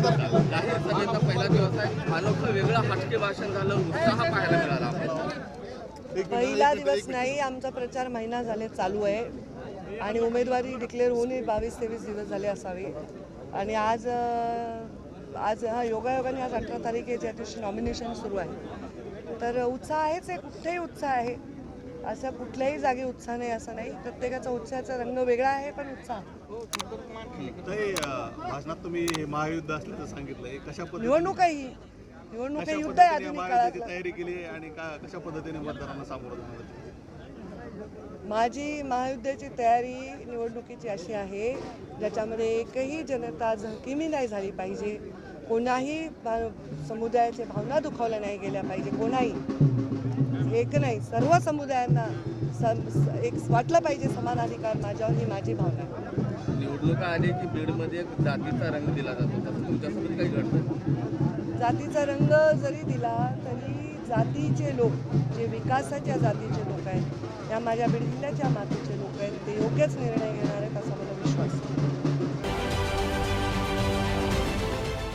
जाहीर सभेचा पहिला दिवस आहे अनोखं वेगळं हटके भाषण झालं उत्साह पाहायला मिळाला पहिला दिवस नाही आमचा प्रचार महिना झाले चालू आहे. आणि उमेदवारी डिक्लेअर होऊनही बावीस तेवीस दिवस झाले असावे. आणि आज आज हा योगायोगाने आज अठरा तारीख आहे ज्या दिवशी नॉमिनेशन सुरू आहे. तर उत्साह आहेच आहे कुठेही उत्साह आहे. असं कुठल्याही जागी उत्साह नाही असं नाही. प्रत्येकाचा उत्साहाचा रंग वेगळा आहे पण उत्साह. भाषणात तुम्ही हे महायुद्ध असल्याचं सांगितलंय. कशा निवडणूक आहे ही. निवडणूक युद्ध आहे आधुनिक काळातलं तयारी केली आणि का कशा पद्धतीने मतदारांना सामोरं? माझी महायुद्धाची तयारी निवडणुकीची अशी आहे ज्याच्यामध्ये एकही जनता झळकिमी नाही झाली पाहिजे. कोणाही समुदायाच्या भावना दुखावल्या नाही गेल्या पाहिजे कोणाही. एक नाही सर्व समुदायांना सम एक वाटलं पाहिजे समान अधिकार माझ्यावर ही माझी भावना आहे. निवडणुका आली की बीडमध्ये एक जातीचा रंग दिला जातो. तुमच्यासोबत काही घडतं? जातीचा रंग जरी दिला तरी जातीचे लोक जे विकासाच्या जातीचे लोक आहेत या माझ्या बीड जिल्ह्याच्या मातीचे लोक आहेत ते योग्यच निर्णय घेणार